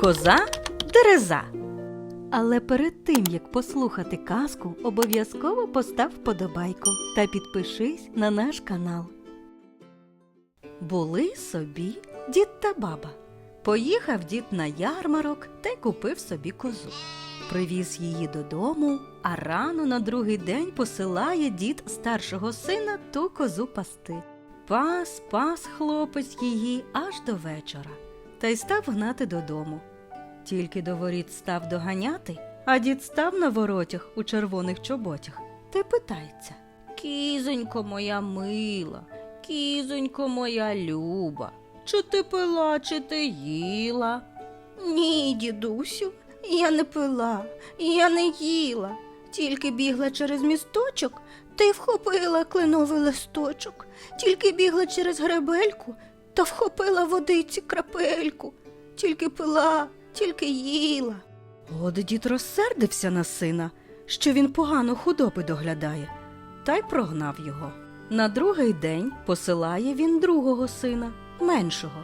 Коза Дереза. Але перед тим як послухати казку, обов'язково постав вподобайку та підпишись на наш канал. Були собі дід та баба. Поїхав дід на ярмарок та й купив собі козу. Привіз її додому, а рано на другий день посилає дід старшого сина ту козу пасти. Пас, пас хлопець її аж до вечора, та й став гнати додому. Тільки до воріт став доганяти, а дід став на воротях у червоних чоботях та питається. Кізонько моя мила, кізонько моя люба, чи ти пила, чи ти їла? Ні, дідусю, я не пила, я не їла, тільки бігла через місточок й вхопила кленовий листочок, тільки бігла через гребельку та вхопила водиці крапельку, тільки пила, тільки їла. От дід розсердився на сина, що він погано худоби доглядає, та й прогнав його. На другий день посилає він другого сина, меншого.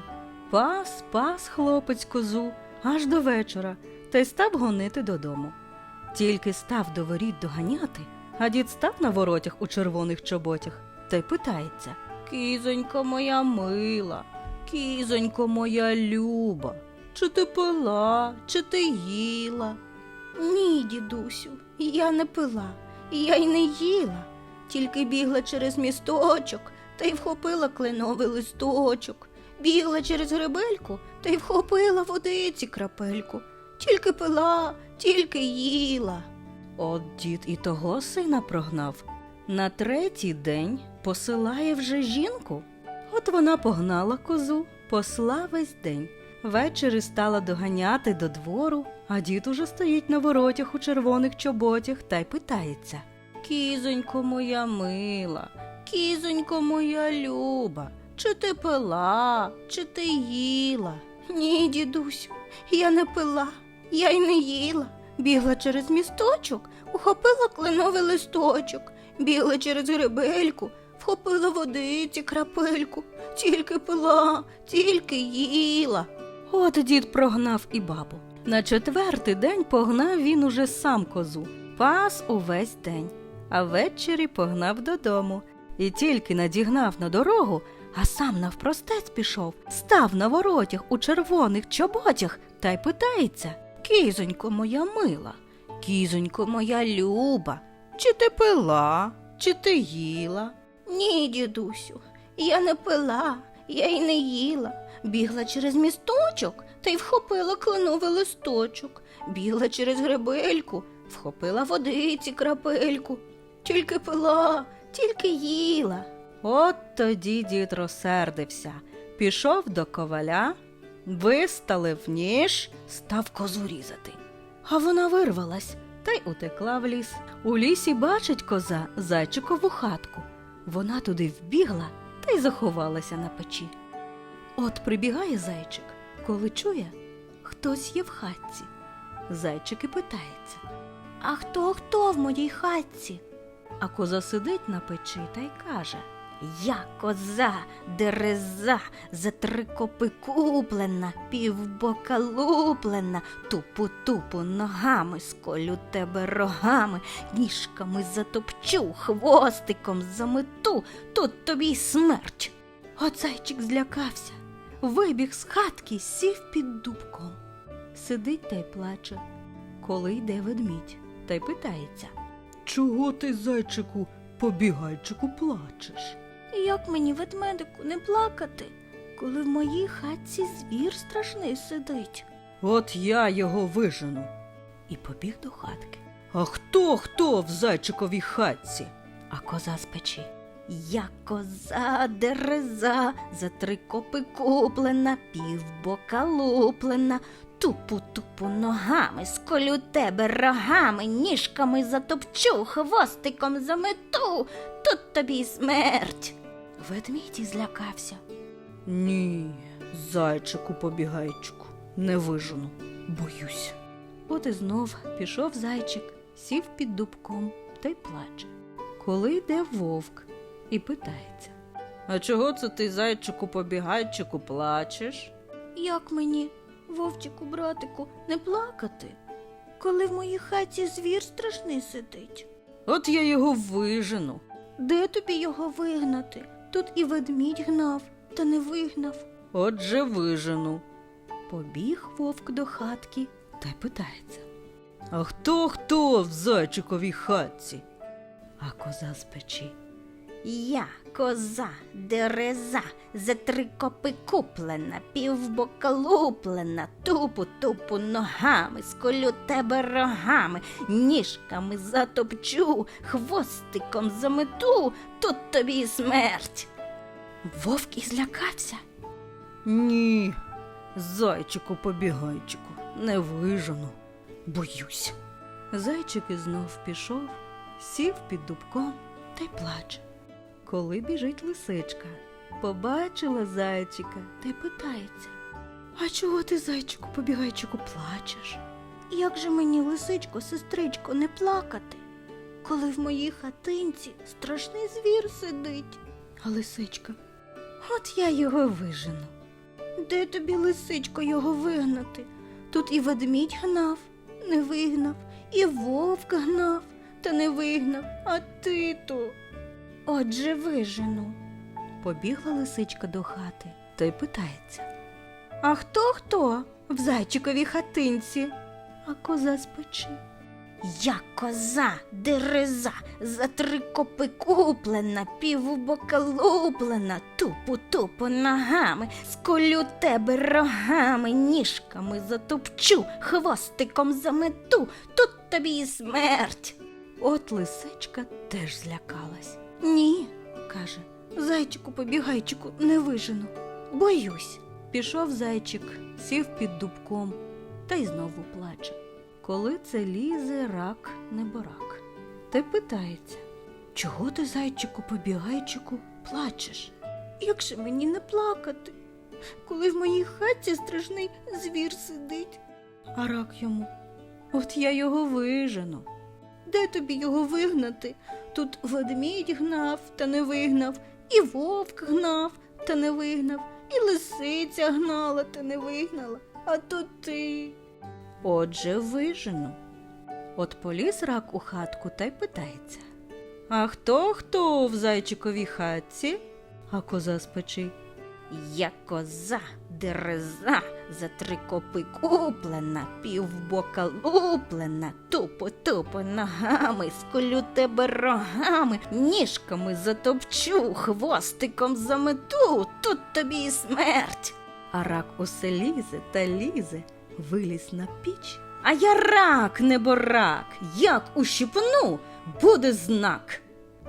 Пас, пас хлопець козу аж до вечора, та й став гонити додому. Тільки став до воріт доганяти, а дід став на воротях у червоних чоботях та й питається Кізонько моя мила, кізонько моя люба, чи ти пила, чи ти їла? Ні, дідусю, я не пила, я й не їла, тільки бігла через місточок та й вхопила кленовий листочок, бігла через гребельку та й вхопила водиці крапельку, тільки пила, тільки їла. От дід і того сина прогнав. На третій день посилає вже жінку. От вона погнала козу, посла весь день. Ввечері стала доганяти до двору, а дід уже стоїть на воротях у червоних чоботях та й питається. Кізонько моя мила, кізонько моя люба, чи ти пила, чи ти їла? Ні, дідусю, я не пила, я й не їла. Бігла через місточок, ухопила кленовий листочок, бігла через гребельку, вхопила водиці крапельку, тільки пила, тільки їла. От дід прогнав і бабу. На четвертий день погнав він уже сам козу, пас увесь день, а ввечері погнав додому. І тільки надігнав на дорогу, а сам навпростець пішов, став на воротях у червоних чоботях та й питається Кізонько моя мила, кізонько моя люба, чи ти пила, чи ти їла? Ні, дідусю, я не пила, я й не їла. Бігла через місточок та й вхопила кленовий листочок, бігла через гребельку, вхопила водиці крапельку, тільки пила, тільки їла. От тоді дід розсердився, пішов до коваля, висталив ніж, став козу різати. А вона вирвалась та й утекла в ліс. У лісі бачить коза зайчикову хатку. Вона туди вбігла та й заховалася на печі. От прибігає зайчик, коли чує, хтось є в хатці. Зайчик і питається А хто хто в моїй хатці? А коза сидить на печі та й каже Я коза, дереза, за три копи куплена, півбока луплена, тупу-тупу ногами, сколю тебе рогами, ніжками затопчу, хвостиком замету, тут тобі й смерть. От зайчик злякався, вибіг з хатки, сів під дубком. Сидить та й плаче, коли йде ведмідь, та й питається. Чого ти, зайчику, побігайчику, плачеш? Як мені, ведмедику, не плакати, коли в моїй хатці звір страшний сидить? От я його вижену. І побіг до хатки, А хто хто в зайчиковій хатці? а коза з печі. Я коза дереза, за три копи куплена, півбока луплена, тупу-тупу ногами, сколю тебе рогами, ніжками затопчу, хвостиком замету, тут тобі й смерть. Ведмідь і злякався. Ні, зайчику побігайчику, не вижену, боюсь. От і знов пішов зайчик, сів під дубком та й плаче. Коли йде вовк і питається. А чого це ти, зайчику побігайчику, плачеш? Як мені? Вовчику, братику, не плакати, коли в моїй хаті звір страшний сидить. От я його вижену. Де тобі його вигнати? Тут і ведмідь гнав, та не вигнав. Отже, вижену. Побіг вовк до хатки та й питається. А хто хто в зайчиковій хатці? А коза з печі. Я коза, дереза, за три копи куплена, півбока луплена, тупу тупу ногами, сколю тебе рогами, ніжками затопчу, хвостиком замету, тут тобі і смерть. Вовк і злякався. Ні, зайчику побігайчику, не вижену. Боюсь. Зайчик і знов пішов, сів під дубком та й плаче. Коли біжить лисичка, побачила зайчика та й питається. А чого ти, зайчику, побігайчику, плачеш? Як же мені, лисичко, сестричко, не плакати, коли в моїй хатинці страшний звір сидить? А лисичка. От я його вижену. Де тобі, лисичко, його вигнати? Тут і ведмідь гнав, не вигнав, і вовк гнав, та не вигнав, а ти то. Отже, вижену. Побігла лисичка до хати та й питається. А хто хто в зайчиковій хатинці? А коза з печі. Я коза, дереза, за три копи куплена, півбока луплена, тупу тупу ногами, сколю тебе рогами, ніжками затопчу, хвостиком замету, тут тобі і смерть. От лисичка теж злякалась. Ні, Каже, зайчику побігайчику, не вижену. Боюсь. пішов зайчик, сів під дубком та й знову плаче. Коли це лізе рак неборак. Та й питається, чого ти, зайчику, побігайчику, плачеш? Як же мені не плакати, коли в моїй хаті страшний звір сидить? А рак йому. От я його вижену. Де тобі його вигнати? Тут ведмідь гнав та не вигнав, і вовк гнав та не вигнав, і лисиця гнала та не вигнала, а то ти. Отже, вижену. От поліз рак у хатку та й питається. А хто хто в зайчиковій хатці? А коза з. Я коза, дереза, за три копи куплена, півбока луплена, тупо тупо ногами, сколю тебе рогами, ніжками затопчу, хвостиком замету, тут тобі і смерть. А рак усе лізе та лізе, виліз на піч. А я рак, неборак, як ущипну, буде знак.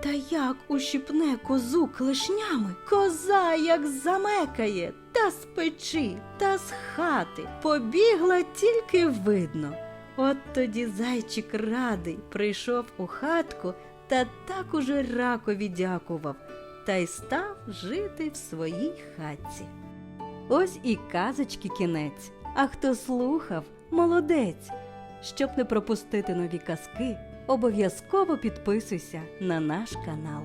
Та як ущипне козу клешнями, коза як замекає, та з печі, та з хати побігла тільки видно. От тоді зайчик радий прийшов у хатку та так уже ракові дякував, та й став жити в своїй хатці. Ось і казочки кінець. А хто слухав, молодець. Щоб не пропустити нові казки, обов'язково підписуйся на наш канал.